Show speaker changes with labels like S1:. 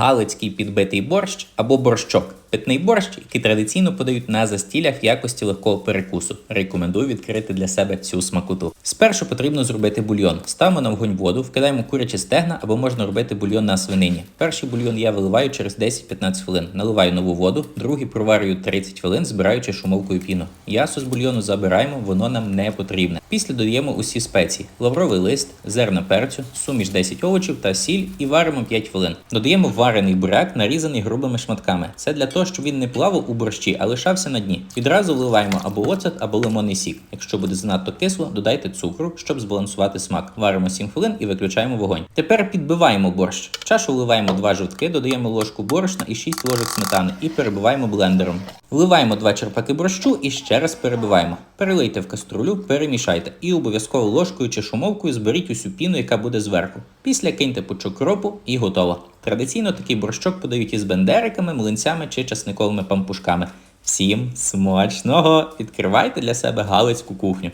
S1: галицький підбитий борщ або борщок. Питний борщ, який традиційно подають на застілях в якості легкого перекусу. Рекомендую відкрити для себе цю смакоту. Спершу потрібно зробити бульйон. Ставимо на вогонь воду, вкидаємо курячі стегна або можна робити бульйон на свинині. Перший бульйон я виливаю через 10-15 хвилин. Наливаю нову воду, другий проварюю 30 хвилин, збираючи шумовкою піну. Ясу з бульйону забираємо, воно нам не потрібне. Після додаємо усі спеції: лавровий лист, зерна перцю, суміш 10 овочів та сіль і варимо 5 хвилин. Додаємо варений буряк, нарізаний грубими шматками. Це для того, щоб він не плавав у борщі, а лишався на дні. Відразу вливаємо або оцет, або лимонний сік. Якщо буде занадто кисло, додайте цукру, щоб збалансувати смак. Варимо 7 хвилин і виключаємо вогонь. Тепер підбиваємо борщ. В чашу вливаємо 2 жовтки, додаємо ложку борошна і 6 ложок сметани і перебиваємо блендером. Вливаємо 2 черпаки борщу і ще раз перебиваємо. Перелийте в каструлю, перемішайте і обов'язково ложкою чи шумовкою зберіть усю піну, яка буде зверху. Після киньте пучок кропу і готово. Традиційно такий борщок подають із бендериками, млинцями чи часниковими пампушками. Всім смачного! Відкривайте для себе галицьку кухню.